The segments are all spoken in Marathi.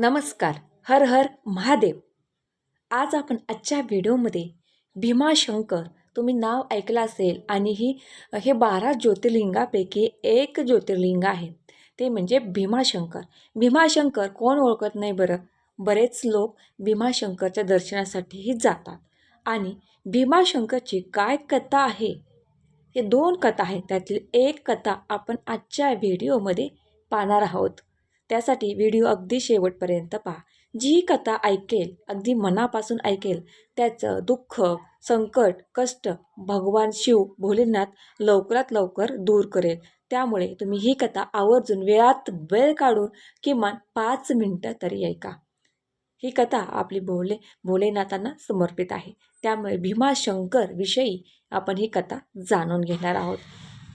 नमस्कार हर हर महादेव. आज आपण आजच्या व्हिडिओमध्ये भीमाशंकर तुम्ही नाव ऐकलं असेल आणि ही हे बारा ज्योतिर्लिंगापैकी एक ज्योतिर्लिंग आहे. ते म्हणजे भीमाशंकर. भीमाशंकर कोण ओळखत नाही बरं? बरेच लोक भीमाशंकरच्या दर्शनासाठीही जातात. आणि भीमाशंकरची काय कथा आहे? हे दोन कथा आहेत. त्यातील एक कथा आपण आजच्या व्हिडिओमध्ये पाहणार आहोत. त्यासाठी व्हिडिओ अगदी शेवटपर्यंत पहा. जी कथा ऐकेल अगदी मनापासून ऐकेल त्याचं दुःख संकट कष्ट भगवान शिव भोलेनाथ लवकरात लवकर दूर करेल. त्यामुळे तुम्ही ही कथा आवर्जून वेळात वेळ काढून किमान पाच मिनटं तरी ऐका. ही कथा आपली भोले भोलेनाथांना समर्पित आहे. त्यामुळे भीमाशंकर विषयी आपण ही कथा जाणून घेणार आहोत.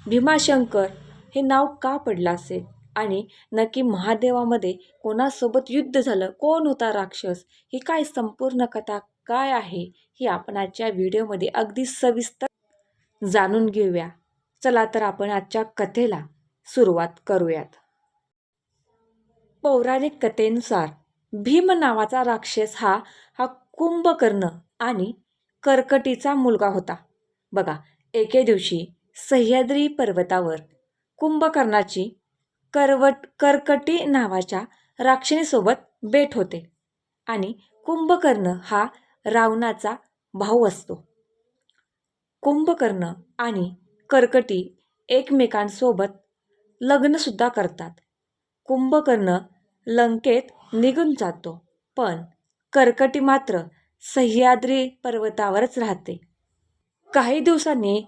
भीमाशंकर हे नाव का पडलं असेल? आणि नक्की महादेवामध्ये कोणासोबत युद्ध झालं कोण होता राक्षस ही काय संपूर्ण कथा काय आहे ही आपण आजच्या व्हिडिओमध्ये अगदी सविस्तर जाणून घेऊया. चला तर आपण आजच्या कथेला सुरुवात करूयात. पौराणिक कथेनुसार भीम नावाचा राक्षस हा हा कुंभकर्ण आणि कर्कटीचा मुलगा होता. बघा एके दिवशी सह्याद्री पर्वतावर कुंभकर्णाची करवट कर्कटी नावाच्या राक्षणीसोबत भेट होते आणि कुंभकर्ण हा रावणाचा भाऊ असतो. कुंभकर्ण आणि कर्कटी एकमेकांसोबत लग्नसुद्धा करतात. कुंभकर्ण लंकेत निघून जातो पण कर्कटी मात्र सह्याद्री पर्वतावरच राहते. काही दिवसांनी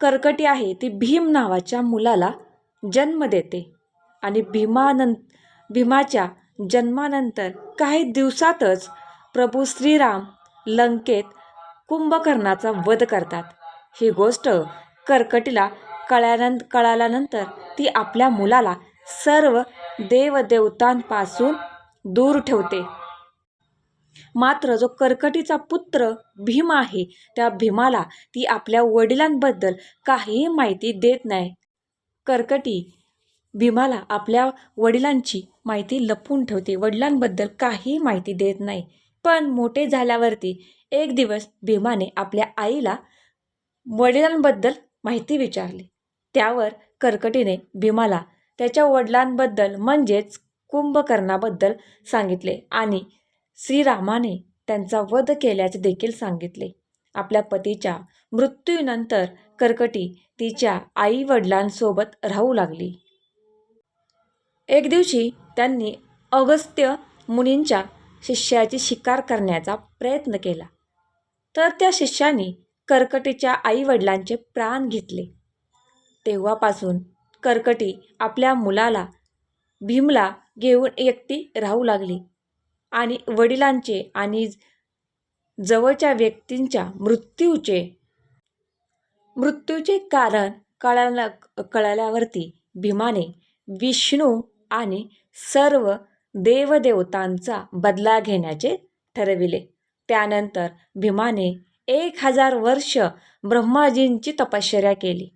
कर्कटी आहे ती भीम नावाच्या मुलाला जन्म देते. आणि भीमानं भीमाच्या जन्मानंतर काही दिवसातच प्रभू श्रीराम लंकेत कुंभकर्णाचा वध करतात. ही गोष्ट कर्कटीला कळल्यानं कळाल्यानंतर ती आपल्या मुलाला सर्व देवदेवतांपासून दूर ठेवते. मात्र जो कर्कटीचा पुत्र भीम आहे त्या भीमाला ती आपल्या वडिलांबद्दल काहीही माहिती देत नाही. कर्कटी भीमाला आपल्या वडिलांची माहिती लपवून ठेवते. वडिलांबद्दल काही माहिती देत नाही. पण मोठे झाल्यावरती एक दिवस भीमाने आपल्या आईला वडिलांबद्दल माहिती विचारली. त्यावर कर्कटीने भीमाला त्याच्या वडिलांबद्दल म्हणजेच कुंभकर्णाबद्दल सांगितले आणि श्रीरामाने त्यांचा वध केल्याचे देखील सांगितले. आपल्या पतीच्या मृत्यूनंतर कर्कटी तिच्या आई वडिलांसोबत राहू लागली. एक दिवशी त्यांनी अगस्त्य मुनींच्या शिष्याची शिकार करण्याचा प्रयत्न केला. तर त्या शिष्याने कर्कटीच्या आईवडिलांचे प्राण घेतले. तेव्हापासून कर्कटी आपल्या मुलाला भीमला घेऊन एकटी राहू लागली आणि वडिलांचे आणि जवळच्या व्यक्तींच्या मृत्यूचे मृत्यूचे कारण कळाल्या कळल्यावरती भीमाने विष्णू आणि सर्व देवदेवतांचा बदला घेण्याचे ठरविले. त्यानंतर भीमाने एक हजार वर्ष ब्रह्माजींची तपश्चर्या केली.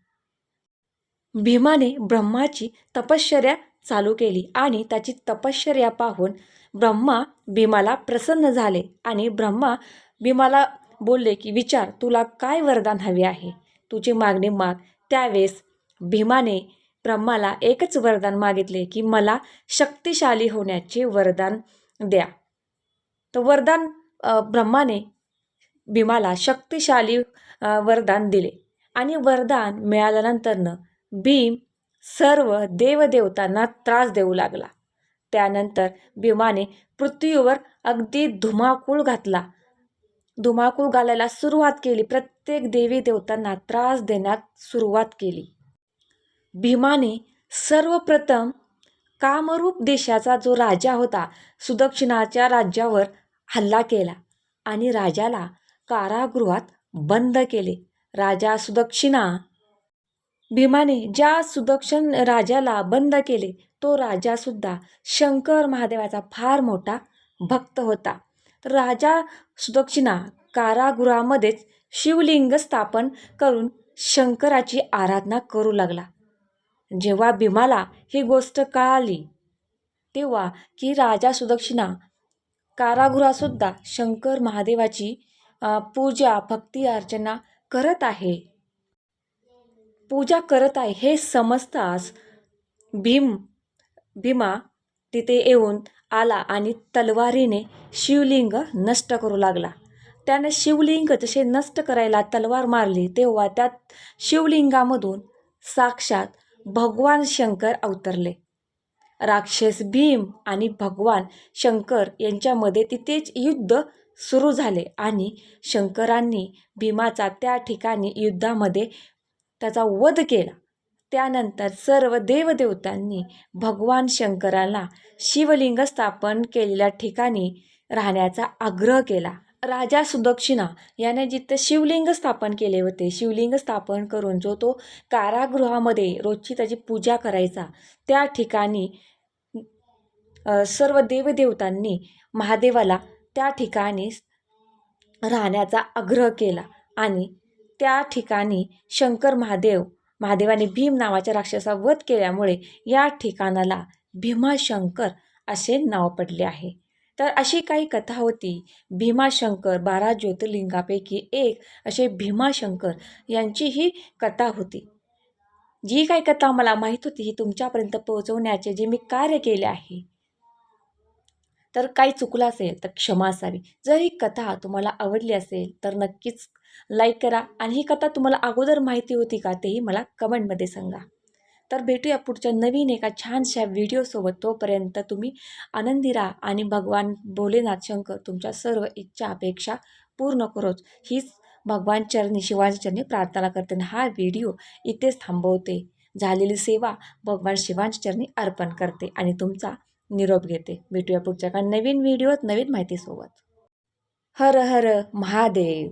भीमाने ब्रह्माची तपश्चर्या चालू केली आणि त्याची तपश्चर्या पाहून ब्रह्मा भीमाला प्रसन्न झाले आणि ब्रह्मा भीमाला बोलले की विचार तुला काय वरदान हवे आहे? तुझी मागणी माग. त्यावेळेस भीमाने ब्रह्माला एकच वरदान मागितले की मला शक्तिशाली होण्याचे वरदान द्या. तर वरदान ब्रह्माने भीमाला शक्तिशाली वरदान दिले. आणि वरदान मिळाल्यानंतरनं भीम सर्व देवदेवतांना त्रास देऊ लागला. त्यानंतर भीमाने पृथ्वीवर अगदी धुमाकूळ घातला. धुमाकूळ घालायला सुरुवात केली. प्रत्येक देवी देवतांना त्रास देण्यात सुरुवात केली. भीमाने सर्वप्रथम कामरूप देशाचा जो राजा होता सुदक्षिणाच्या राज्यावर हल्ला केला आणि राजाला कारागृहात बंद केले. राजा सुदक्षिणा भीमाने ज्या सुदक्षण राजाला बंद केले तो राजासुद्धा शंकर महादेवाचा फार मोठा भक्त होता. राजा सुदक्षिणा कारागृहामध्येच शिवलिंग स्थापन करून शंकराची आराधना करू लागला. जेव्हा भीमाला ही गोष्ट कळाली तेव्हा की राजा सुदक्षिणा कारागृहासुद्धा शंकर महादेवाची पूजा भक्ती अर्चना करत आहे. पूजा करत आहे हे समजताच भीम भीमा तिथे येऊन आला आणि तलवारीने शिवलिंग नष्ट करू लागला. त्याने शिवलिंग जसे नष्ट करायला तलवार मारली तेव्हा त्यात शिवलिंगामधून साक्षात भगवान शंकर अवतरले. राक्षस भीम आणि भगवान शंकर यांच्यामध्ये तिथेच युद्ध सुरू झाले आणि शंकरांनी भीमाचा त्या ठिकाणी युद्धामध्ये त्याचा वध केला. त्यानंतर सर्व देवदेवतांनी भगवान शंकराला शिवलिंग स्थापन केलेल्या ठिकाणी राहण्याचा आग्रह केला. राजा सुदक्षिणा याने जिथं शिवलिंग स्थापन केले होते शिवलिंग स्थापन करून जो तो कारागृहामध्ये रोजची त्याची पूजा करायचा त्या ठिकाणी सर्व देवदेवतांनी महादेवाला त्या ठिकाणी राहण्याचा आग्रह केला आणि त्या ठिकाणी शंकर महादेव महादेवाने भीम नावाच्या राक्षसा वध केल्यामुळे या ठिकाणाला भीमाशंकर असे नाव पडले आहे. तर अशी काही कथा होती. भीमाशंकर बारा ज्योतिर्लिंगापैकी एक असे भीमाशंकर यांची ही कथा होती. जी काही कथा मला माहीत होती ही तुमच्यापर्यंत पोहोचवण्याचे जे मी कार्य केले आहे. तर काही चुकलं असेल तर क्षमा असावी. जर ही कथा तुम्हाला आवडली असेल तर नक्कीच लाईक करा. आणि ही कथा तुम्हाला अगोदर माहिती होती का तेही मला कमेंटमध्ये सांगा. तर भेटूया पुढच्या नवीन एका छानशा व्हिडिओसोबत तोपर्यंत तुम्ही आनंदी राहा आणि भगवान भोलेनाथ शंकर तुमच्या सर्व इच्छा अपेक्षा पूर्ण करोच. हीच भगवान चरणी शिवाजी चरणी प्रार्थना करते आणि हा व्हिडिओ इथेच थांबवते. झालेली सेवा भगवान शिवांच्या चरणी अर्पण करते आणि तुमचा निरोप घेते. भेटूया पुढच्या का नवीन व्हिडिओत नवीन माहितीसोबत. हर हर महादेव.